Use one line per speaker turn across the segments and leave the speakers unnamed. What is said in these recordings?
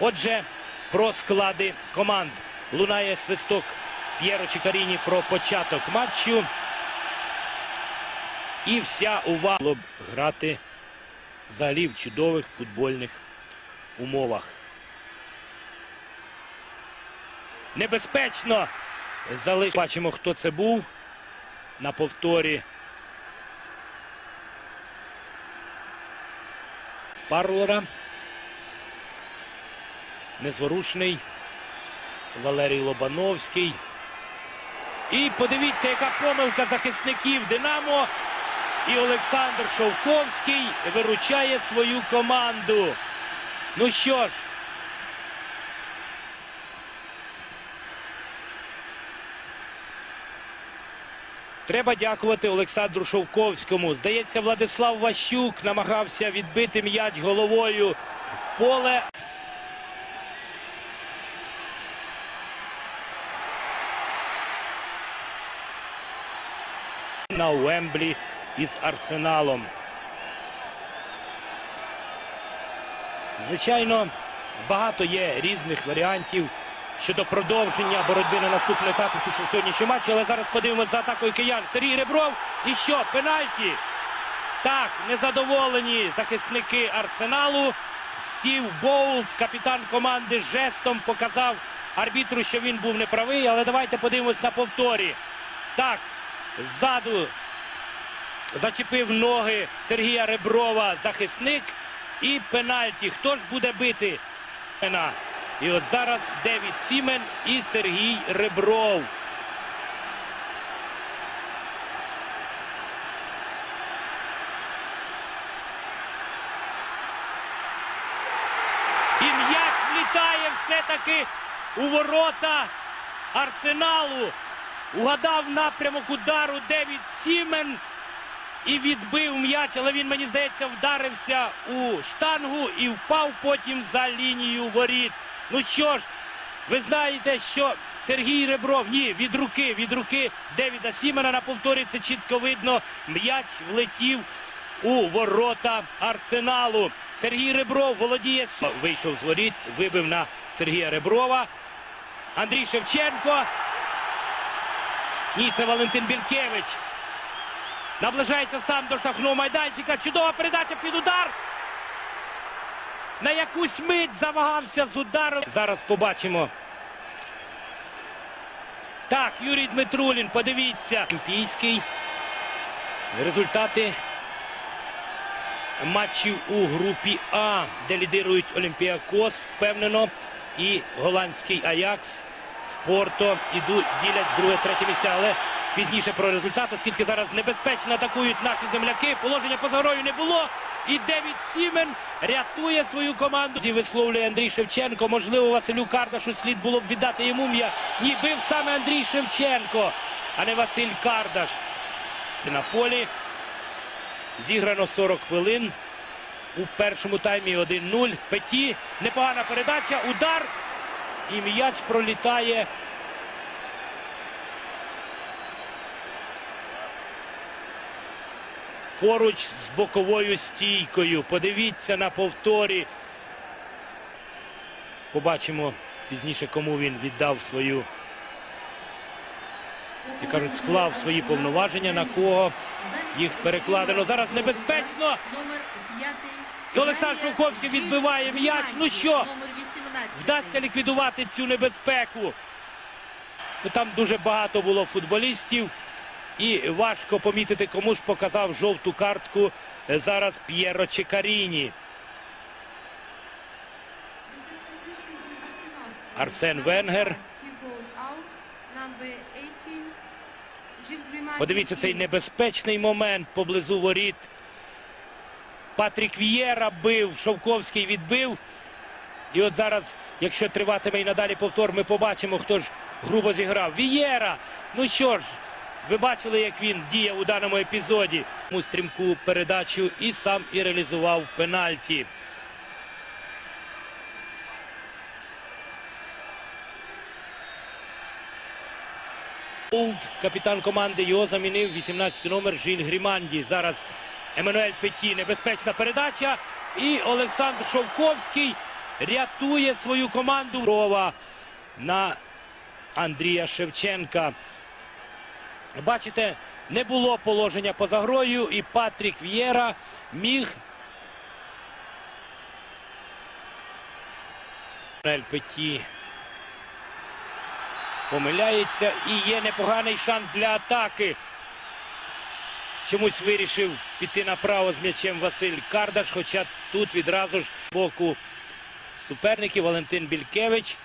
Отже, про склади команд лунає свисток П'єро Чикаріні про початок матчу. І вся увага було б грати взагалі в чудових футбольних умовах. Небезпечно залиш... Бачимо, хто це був на повторі. Парлора. Незворушний. Валерій Лобановський. І подивіться, яка помилка захисників Динамо. І Олександр Шовковський виручає свою команду. Ну що ж, треба дякувати Олександру Шовковському. Здається, Владислав Ващук намагався відбити м'яч головою в поле. На Уемблі із Арсеналом. Звичайно, багато є різних варіантів щодо продовження боротьби на наступному етапі після сьогоднішнього матчу. Але зараз подивимося за атакою киян. Сергій Ребров. І що? Пенальті. Так, незадоволені захисники Арсеналу. Стів Боулт, капітан команди, жестом показав арбітру, що він був неправий. Але давайте подивимось на повторі. Так, ззаду зачепив ноги Сергія Реброва захисник і пенальті. Хто ж буде бити? І от зараз Девід Сімен і Сергій Ребров. І м'яч влітає все-таки у ворота Арсеналу. Угадав напрямок удару Девід Сімен і відбив м'яч, але він, мені здається, вдарився у штангу і впав потім за лінію воріт. Ну що ж, ви знаєте, що Сергій Ребров, ні, від руки, від руки Девіда Сімена на повторі це чітко видно. М'яч влетів у ворота Арсеналу. Сергій Ребров володіє. Вийшов з воріт, вибив на Сергія Реброва. Андрій Шевченко. Ні, це Валентин Бількевич. Наближається сам до штрафного майданчика. Чудова передача під удар. На якусь мить завагався з ударом. Зараз побачимо. Так, Юрій Дмитрулін, подивіться. Олімпійський. Результати матчів у групі А, де лідирують Олімпіакос, впевнено, і голландський Аякс. Спорто ідуть, ділять друге, третє місця, але пізніше про результати, оскільки зараз небезпечно атакують наші земляки. Положення поза грою не було. І Девід Сімен рятує свою команду. І висловлює Андрій Шевченко. Можливо, Василю Кардашу слід було б віддати йому м'я. Ні, бив саме Андрій Шевченко, а не Василь Кардаш. На полі зіграно 40 хвилин. У першому таймі 1-0. Петі. Непогана передача. Удар. І м'яч пролітає. Поруч з боковою стійкою. Подивіться на повторі. Побачимо пізніше, кому він віддав свою, як кажуть, склав свої повноваження, на кого їх перекладено. Зараз небезпечно. І Олександр Шовковський відбиває м'яч. Ну що, Вдасться ліквідувати цю небезпеку. Ну, Там дуже багато було футболістів. І важко помітити, кому ж показав жовту картку е, зараз П'єро Чекаріні. Арсен Венгер. Подивіться цей небезпечний момент поблизу воріт. Патрік Вієра бив, Шовковський відбив. І от зараз, якщо триватиме і надалі повтор, ми побачимо, хто ж грубо зіграв. Вієра! Ну що ж, ви бачили, як він діяв у даному епізоді. Йому стрімку передачу і сам і реалізував пенальті. Капітан команди, його замінив 18 номер Жиль Гріманді. Зараз Еммануель Петі, небезпечна передача. І Олександр Шовковський рятує свою команду. Рова на Андрія Шевченка. Бачите, не було положення поза грою, і Патрік В'єра міг. Петі помиляється і є непоганий шанс для атаки. Чомусь вирішив піти направо з м'ячем Василь Кардаш, хоча тут відразу ж боку суперників Валентин Бількевич.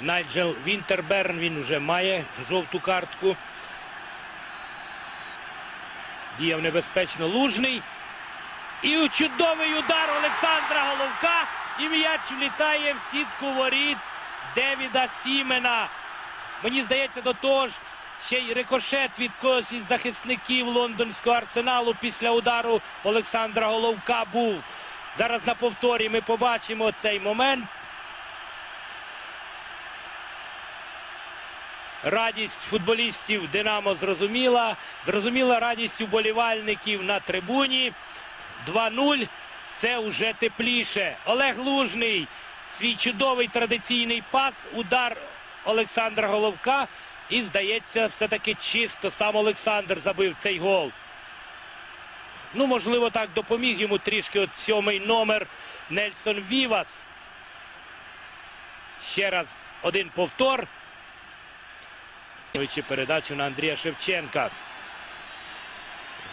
Найджел Вінтерберн, він вже має жовту картку. Діяв небезпечно лужний. І чудовий удар Олександра Головка. І м'яч влітає в сітку воріт Девіда Сімена. Мені здається, до того ж, ще й рикошет від когось із захисників лондонського арсеналу після удару Олександра Головка був. Зараз на повторі ми побачимо цей момент. Радість футболістів Динамо зрозуміла. Зрозуміла радість уболівальників на трибуні. 2-0. Це вже тепліше. Олег Лужний. Свій чудовий традиційний пас. Удар Олександра Головка. І, здається, все-таки чисто сам Олександр забив цей гол. Ну, можливо, так допоміг йому трішки от сьомий номер Нельсон Вівас. Ще раз один повтор. Передачу на Андрія Шевченка.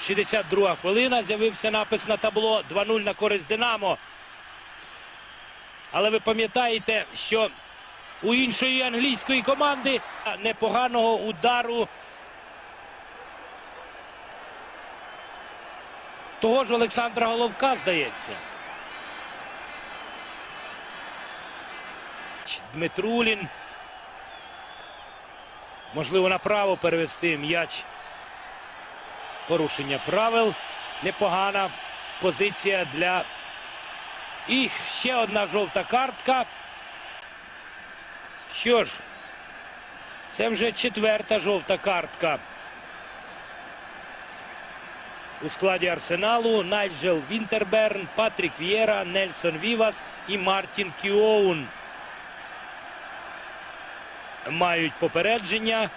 62 хвилина. З'явився напис на табло 2-0 на користь Динамо. Але ви пам'ятаєте, що у іншої англійської команди непоганого удару того ж Олександра Головка, здається. Дмитрулін. Можливо, направо перевести м'яч. Порушення правил. Непогана позиція для. І ще одна жовта картка. Що ж, це вже четверта жовта картка. У складі Арсеналу Найджел Вінтерберн, Патрік В'єра, Нельсон Вівас і Мартін Кіоун мають попередження.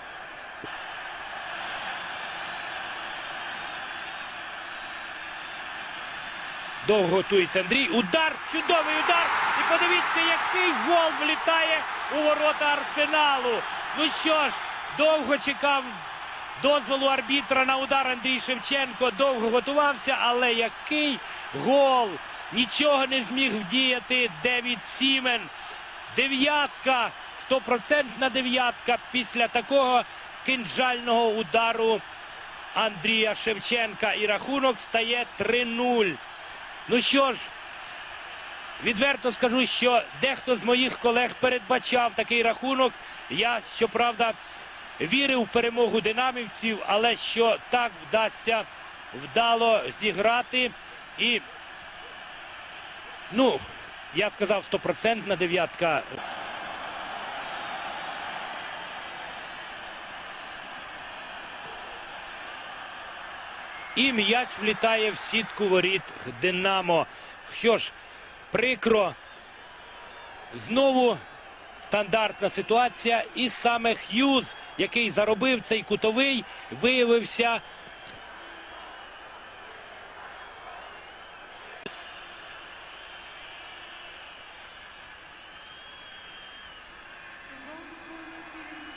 Довго готується Андрій. Удар, чудовий удар. І подивіться, який гол влітає у ворота Арсеналу. Ну що ж, довго чекав дозволу арбітра на удар Андрій Шевченко. Довго готувався, але який гол! Нічого не зміг вдіяти Девід Сімен. Дев'ятка, стопроцентна дев'ятка після такого кинджального удару Андрія Шевченка. І рахунок стає 3-0. Ну що ж, відверто скажу, що дехто з моїх колег передбачав такий рахунок. Я, щоправда, вірив в перемогу динамівців, але що так вдасться вдало зіграти. І, ну, я сказав, стопроцентна дев'ятка. І м'яч влітає в сітку воріт Динамо. Що ж, прикро. Знову стандартна ситуація. І саме Х'юз, який заробив цей кутовий, виявився